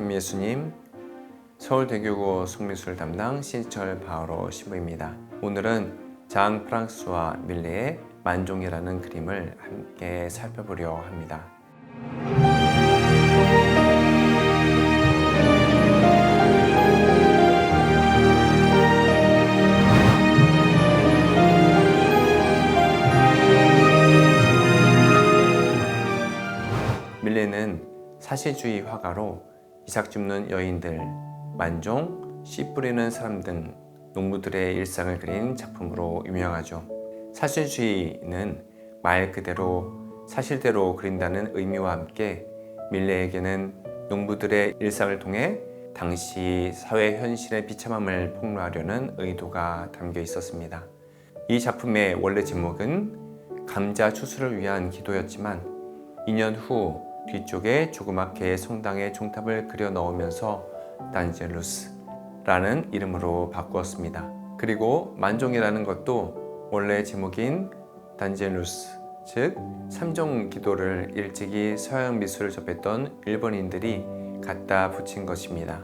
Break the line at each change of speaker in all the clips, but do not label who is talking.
현미예수님, 서울대교구 속미술 담당 신철 바오로 신부입니다. 오늘은 장 프랑스와 밀레의 만종이라는 그림을 함께 살펴보려 합니다. 밀레는 사실주의 화가로 이삭 줍는 여인들, 만종, 씨 뿌리는 사람 등 농부들의 일상을 그린 작품으로 유명하죠. 사실주의는 말 그대로 사실대로 그린다는 의미와 함께 밀레에게는 농부들의 일상을 통해 당시 사회 현실의 비참함을 폭로하려는 의도가 담겨 있었습니다. 이 작품의 원래 제목은 감자 추수를 위한 기도였지만 2년 후 뒤쪽에 조그맣게 성당의 종탑을 그려 넣으면서 단젤루스라는 이름으로 바꾸었습니다. 그리고 만종이라는 것도 원래 제목인 단젤루스, 즉 삼종 기도를 일찍이 서양 미술을 접했던 일본인들이 갖다 붙인 것입니다.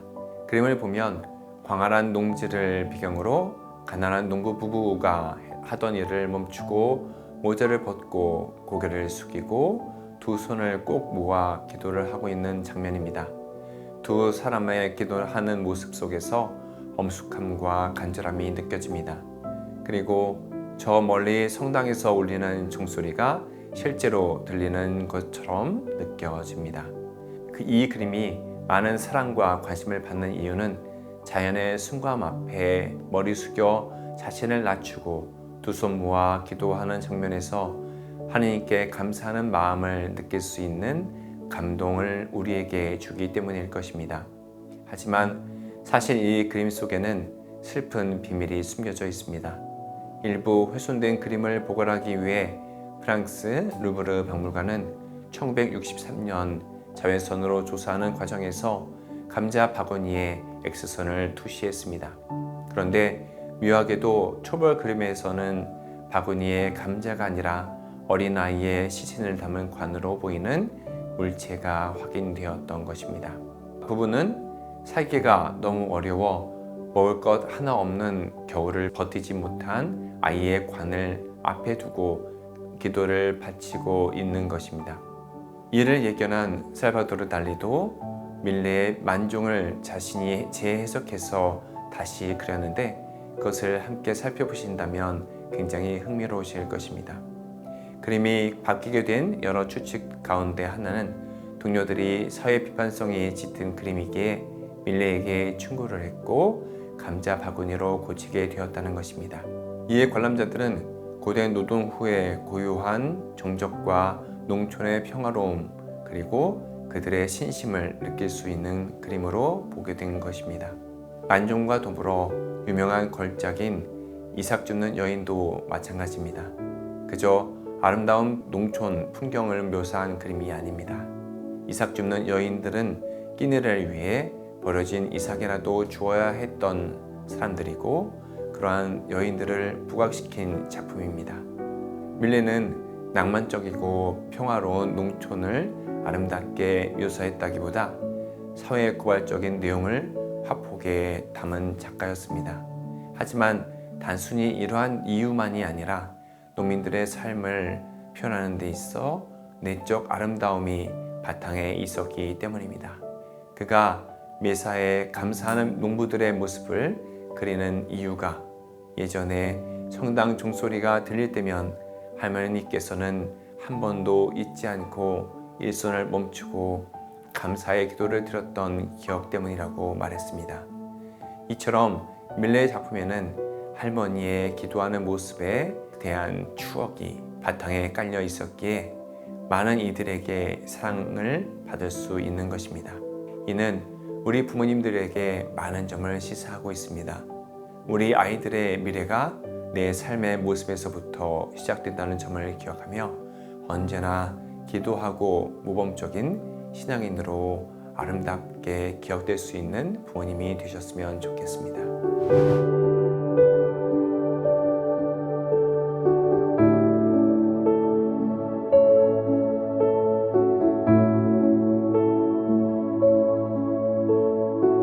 그림을 보면 광활한 농지를 배경으로 가난한 농부 부부가 하던 일을 멈추고 모자를 벗고 고개를 숙이고 두 손을 꼭 모아 기도를 하고 있는 장면입니다. 두 사람의 기도하는 모습 속에서 엄숙함과 간절함이 느껴집니다. 그리고 저 멀리 성당에서 울리는 종소리가 실제로 들리는 것처럼 느껴집니다. 그이 그림이 많은 사랑과 관심을 받는 이유는 자연의 순감 앞에 머리 숙여 자신을 낮추고 두 손 모아 기도하는 장면에서 하나님께 감사하는 마음을 느낄 수 있는 감동을 우리에게 주기 때문일 것입니다. 하지만 사실 이 그림 속에는 슬픈 비밀이 숨겨져 있습니다. 일부 훼손된 그림을 보관하기 위해 프랑스 루브르 박물관은 1963년 자외선으로 조사하는 과정에서 감자 바구니에 X선을 투시했습니다. 그런데 묘하게도 초벌 그림에서는 바구니에 감자가 아니라 어린아이의 시신을 담은 관으로 보이는 물체가 확인되었던 것입니다. 부부는 살기가 너무 어려워 먹을 것 하나 없는 겨울을 버티지 못한 아이의 관을 앞에 두고 기도를 바치고 있는 것입니다. 이를 예견한 살바도르 달리도 밀레의 만종을 자신이 재해석해서 다시 그렸는데 그것을 함께 살펴보신다면 굉장히 흥미로우실 것입니다. 그림이 바뀌게 된 여러 추측 가운데 하나는 동료들이 사회 비판성이 짙은 그림이기에 밀레에게 충고를 했고 감자 바구니로 고치게 되었다는 것입니다. 이에 관람자들은 고대 노동 후에 고유한 정적과 농촌의 평화로움 그리고 그들의 신심을 느낄 수 있는 그림으로 보게 된 것입니다. 만종과 더불어 유명한 걸작인 이삭 줍는 여인도 마찬가지입니다. 그저 아름다운 농촌 풍경을 묘사한 그림이 아닙니다. 이삭 줍는 여인들은 끼니를 위해 버려진 이삭이라도 주어야 했던 사람들이고 그러한 여인들을 부각시킨 작품입니다. 밀레는 낭만적이고 평화로운 농촌을 아름답게 묘사했다기보다 사회 고발적인 내용을 화폭에 담은 작가였습니다. 하지만 단순히 이러한 이유만이 아니라 농민들의 삶을 표현하는 데 있어 내적 아름다움이 바탕에 있었기 때문입니다. 그가 메사에 감사하는 농부들의 모습을 그리는 이유가 예전에 성당 종소리가 들릴 때면 할머니께서는 한 번도 잊지 않고 일손을 멈추고 감사의 기도를 드렸던 기억 때문이라고 말했습니다. 이처럼 밀레의 작품에는 할머니의 기도하는 모습에 대한 추억이 바탕에 깔려 있었기에 많은 이들에게 사랑을 받을 수 있는 것입니다. 이는 우리 부모님들에게 많은 점을 시사하고 있습니다. 우리 아이들의 미래가 내 삶의 모습에서부터 시작된다는 점을 기억하며 언제나 기도하고 모범적인 신앙인으로 아름답게 기억될 수 있는 부모님이 되셨으면 좋겠습니다.